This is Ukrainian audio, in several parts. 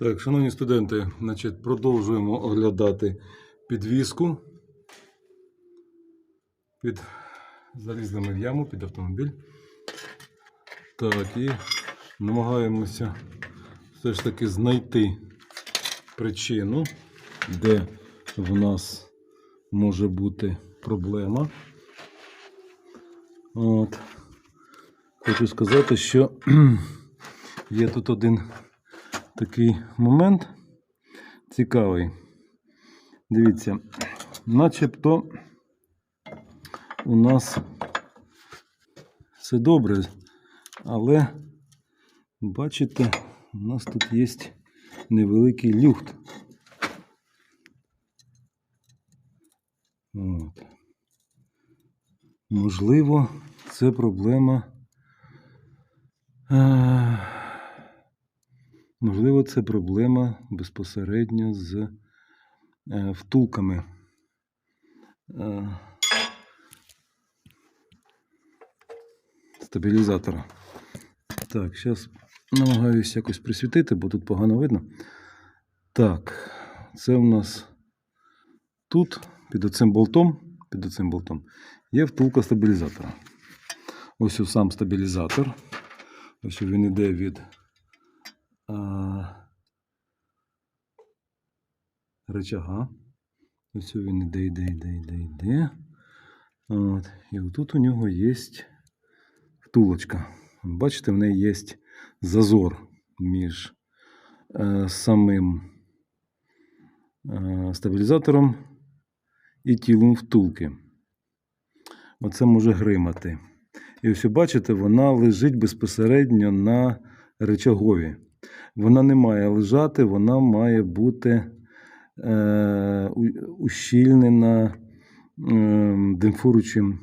Так, шановні студенти, значить, продовжуємо оглядати підвіску. Під залізли ми в яму під автомобіль. Так, і намагаємося все ж таки знайти причину, де в нас може бути проблема. От. Хочу сказати, що є тут один такий момент цікавий. Дивіться, начебто у нас все добре, але бачите, у нас тут є невеликий люфт. От. Можливо, це проблема. Можливо, це проблема безпосередньо з е, втулками. Е, стабілізатора. Так, зараз намагаюся якось присвітити, бо тут погано видно. Так, це у нас тут, під оцим болтом, під оцим болтом, є втулка стабілізатора. Ось сам стабілізатор. Ось він іде від а, рычага. Ось він іде, іде, іде, іде, іде. От. І отут у нього є втулочка. Бачите, в неї є зазор між е, самим е, стабілізатором і тілом втулки. Оце може гримати. І ось бачите, вона лежить безпосередньо на речагові. Вона не має лежати, вона має бути е, ущільнена е, демпфуючим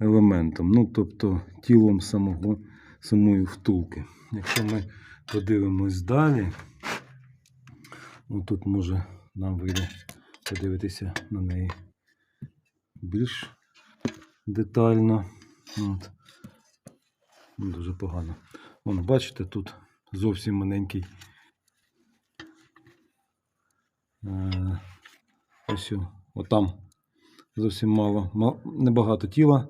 елементом, ну, тобто тілом самого, самої втулки. Якщо ми подивимось далі, ну, тут може нам вийде подивитися на неї більш детально. От. Дуже погано. Вон, бачите, тут зовсім маленький. Е, ось отам зовсім мало, небагато тіла.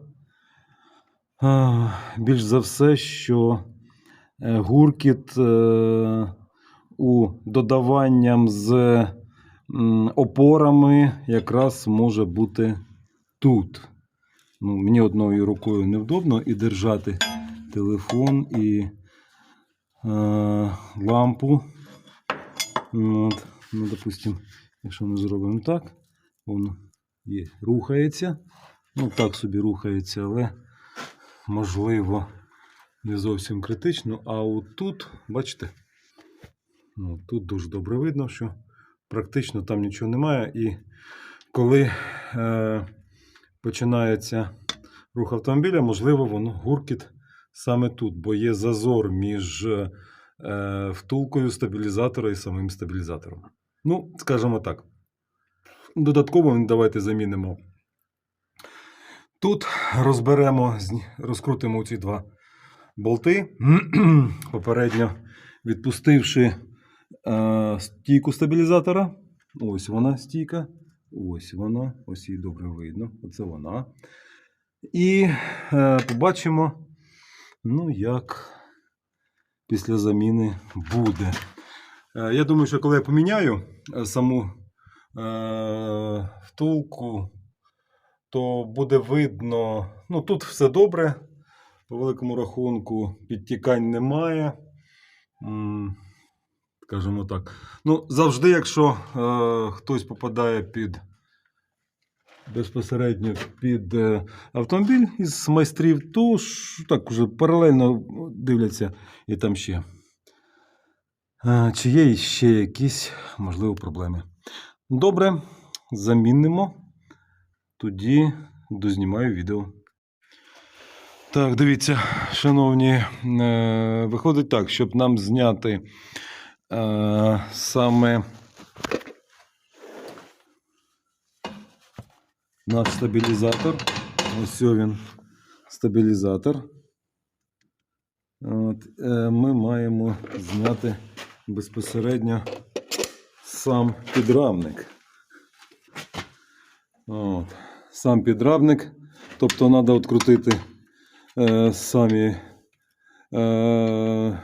Більш за все, що е, гуркіт е, у додаванням з опорами якраз може бути тут. Ну, мені одною рукою невдобно і держати телефон і е, лампу. От. Ну, допустим, якщо ми зробимо так, воно є, рухається. Ну, так собі рухається, але можливо не зовсім критично. А отут, бачите, ну, тут дуже добре видно, що практично там нічого немає. І коли е, починається рух автомобіля, можливо, воно гуркіт саме тут, бо є зазор між е, втулкою стабілізатора і самим стабілізатором. Ну, скажімо так. Додатково давайте замінимо. Тут розберемо, розкрутимо ці два болти, попередньо відпустивши е, стійку стабілізатора. Ось вона стійка. Ось вона, ось її добре видно. Оце вона. І е, побачимо, ну, як після заміни буде. Е, я думаю, що коли я поміняю е, саму е, втулку, то буде видно. Ну, тут все добре. По великому рахунку підтікань немає. Скажімо так. Ну, завжди, якщо е, хтось попадає під безпосередньо під е, автомобіль із майстрів, то так уже паралельно дивляться і там ще. Е, Чи є ще якісь, можливо, проблеми? Добре, замінимо. Тоді дознімаю відео. Так, дивіться, шановні, е, виходить так, щоб нам зняти саме наш стабілізатор. Ось він стабілізатор. От, е, ми маємо зняти безпосередньо сам підрамник. От. Сам підрамник. Тобто треба відкрутити е, самі е,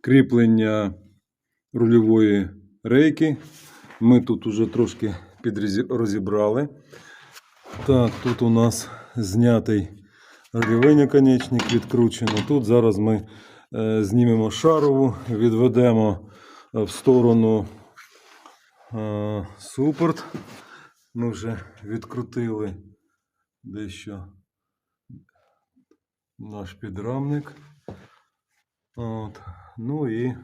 кріплення рульової рейки. Ми тут уже трошки підрозібрали. Так, тут у нас знятий рульовий наконечник відкручено. Тут зараз ми е, знімемо шарову, відведемо е, в сторону е, супорт. Ми вже відкрутили дещо наш підрамник. От. Ну і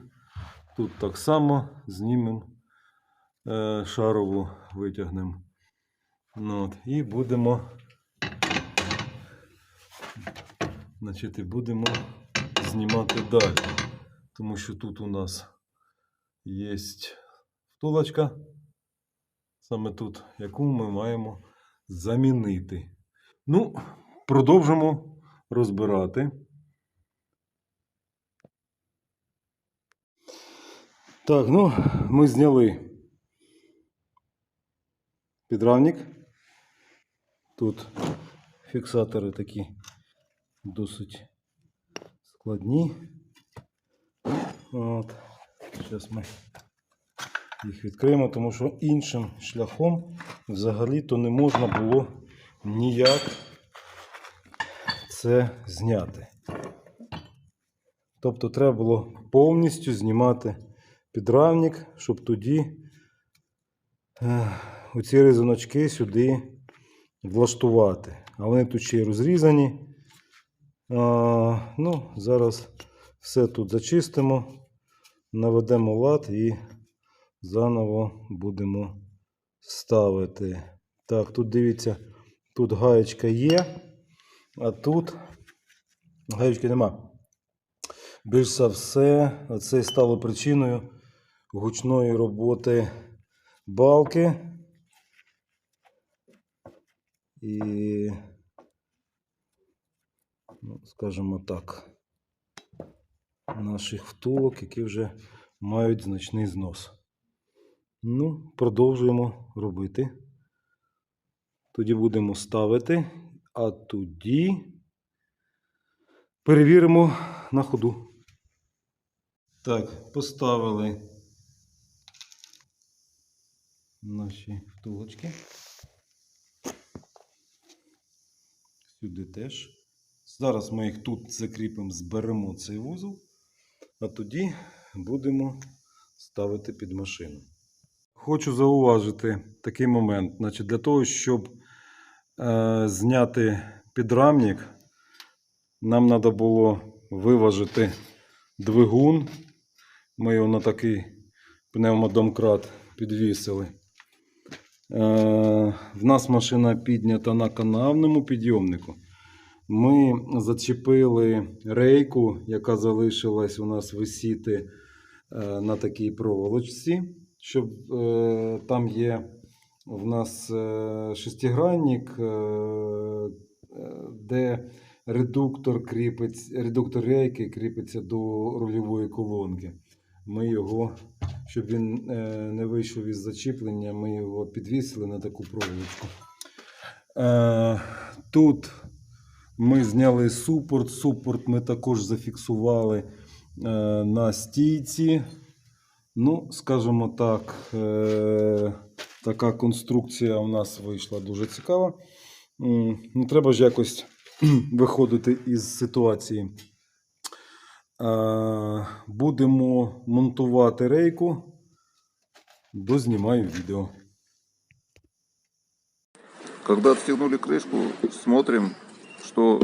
тут так само знімемо шарову, витягнемо. Ну, от. І будемо. Значить, і будемо знімати далі. Тому що тут у нас є втулочка, саме тут, яку ми маємо замінити. Ну, продовжимо розбирати. Так, ну, ми зняли підрамник. Тут фіксатори такі досить складні. От. Зараз ми їх відкриємо, тому що іншим шляхом взагалі-то не можна було ніяк це зняти. Тобто треба було повністю знімати підрамник, щоб тоді е, оці резиночки сюди влаштувати. А вони тут ще й розрізані. А, ну, зараз все тут зачистимо, наведемо лад і заново будемо ставити. Так, тут дивіться, тут гаєчка є, а тут гаєчки нема. Більш за все, це стало причиною гучної роботи балки. І, ну, скажімо так, наших втулок, які вже мають значний знос. Ну, продовжуємо робити. Тоді будемо ставити, а тоді перевіримо на ходу. Так, поставили наші втулочки. Сюди теж. Зараз ми їх тут закріпимо, зберемо цей вузол, а тоді будемо ставити під машину. Хочу зауважити такий момент. Значить, Для того, щоб е, зняти підрамник, нам треба було виважити двигун. Ми його на такий пневмодомкрат підвісили. Е, в нас машина піднята на канавному підйомнику. Ми зачепили рейку, яка залишилась у нас висіти е, на такій проволочці, щоб е, там є в нас шестигранник, де редуктор кріпиться, редуктор рейки кріпиться до рульової колонки. Ми його, щоб він е, не вийшов із зачіплення, ми його підвісили на таку проволочку. Е, Тут ми зняли супорт. Супорт ми також зафіксували е, на стійці. Ну, скажімо так, така конструкція у нас вийшла дуже цікава. Ну, треба ж якось виходити із ситуації. Будемо монтувати рейку. Дознімаю відео. Когда отстегнули крышку, смотрим, что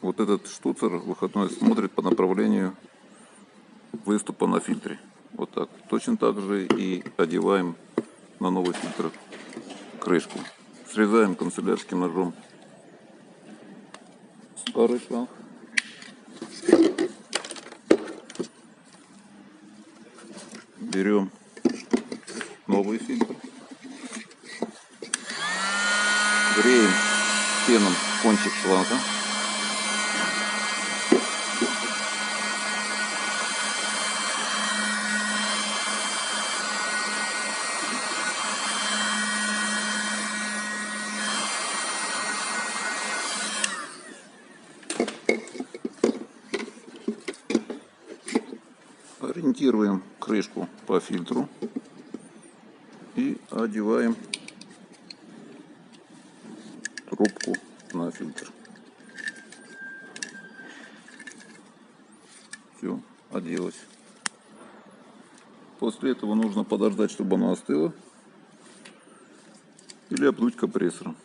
вот этот штуцер выходной смотрит по направлению выступа на фильтре. Вот так. Точно так же и одеваем на новый фильтр крышку. Срезаем канцелярским ножом старый шланг. берем новый фильтр. Греем феном кончик шланга. ориентируем крышку по фильтру и одеваем трубку на фильтр. Все, оделась. После этого нужно подождать, чтобы она остыла. Или обдуть компрессором.